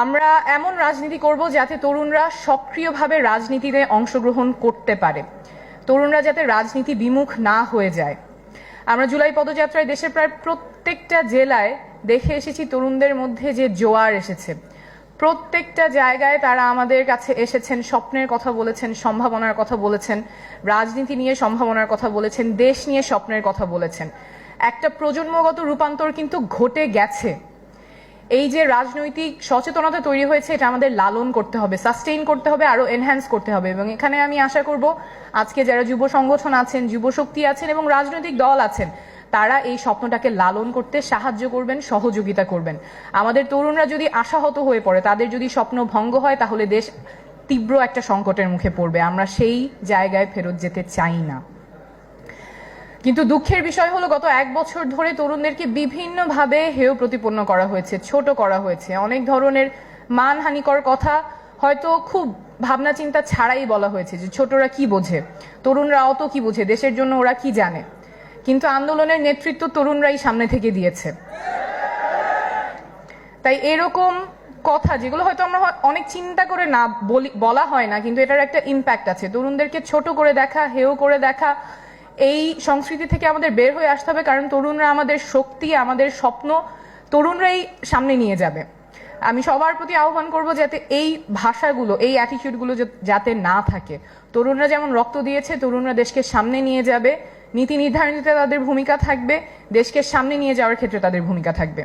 আমরা এমন রাজনীতি করব যাতে তরুণরা সক্রিয়ভাবে রাজনীতিতে অংশগ্রহণ করতে পারে। তরুণরা যাতে রাজনীতি বিমুখ না হয়ে যায়। আমরা জুলাই পদযাত্রায় দেশের প্রায় প্রত্যেকটা জেলায় দেখে এসেছি তরুণদের মধ্যে যে জোয়ার এসেছে। প্রত্যেকটা জায়গায় তারা আমাদের কাছে এসেছেন, স্বপ্নের কথা বলেছেন, সম্ভাবনার কথা বলেছেন, রাজনীতি নিয়ে সম্ভাবনার কথা বলেছেন, দেশ নিয়ে স্বপ্নের কথা বলেছেন। একটা প্রজন্মগত রূপান্তর কিন্তু ঘটে গেছে। এই যে রাজনৈতিক সচেতনতা তৈরি হয়েছে, এটা আমাদের লালন করতে হবে সাস্টেইন করতে হবে, আরও এনহ্যান্স করতে হবে। এবং এখানে আমি আশা করব, আজকে যারা যুব সংগঠন আছেন, যুব শক্তি আছেন এবং রাজনৈতিক দল আছেন, তারা এই স্বপ্নটাকে লালন করতে সাহায্য করবেন, সহযোগিতা করবেন। আমাদের তরুণরা যদি আশাহত হয়ে পড়ে, তাদের যদি স্বপ্ন ভঙ্গ হয়, তাহলে দেশ তীব্র একটা সংকটের মুখে পড়বে। আমরা সেই জায়গায় ফেরত যেতে চাই না। কিন্তু দুঃখের বিষয় হলো গত এক বছর ধরে তরুণদেরকে বিভিন্নভাবে হেয় প্রতিপন্ন করা হয়েছে, ছোট করা হয়েছে। অনেক ধরনের মানহানিকর কথা হয়তো খুব ভাবনা চিন্তা ছাড়াই বলা হয়েছে যে ছোটরা কি বোঝে তরুণরা অত কি বোঝে, দেশের জন্য ওরা কি জানে। কিন্তু আন্দোলনের নেতৃত্ব তরুণরাই সামনে থেকে দিয়েছে। তাই এরকম কথা যেগুলো হয়তো আমরা অনেক চিন্তা করে না বলা হয় না, কিন্তু এটার একটা ইম্প্যাক্ট আছে। তরুণদেরকে ছোট করে দেখা, হেয় করে দেখা এই সংস্কৃতি থেকে আমাদের বের হয়ে আসতে হবে, কারণ তরুণরা আমাদের শক্তি, আমাদের স্বপ্ন তরুণরাই সামনে নিয়ে যাবে। আমি সবার প্রতি আহ্বান করব যাতে এই ভাষাগুলো, এই অ্যাটিটিউডগুলো যাতে না থাকে। তরুণরা যেমন রক্ত দিয়েছে, তরুণরা দেশকে সামনে নিয়ে যাবে। নীতি নির্ধারণীতে তাদের ভূমিকা থাকবে, দেশকে সামনে নিয়ে যাওয়ার ক্ষেত্রে তাদের ভূমিকা থাকবে।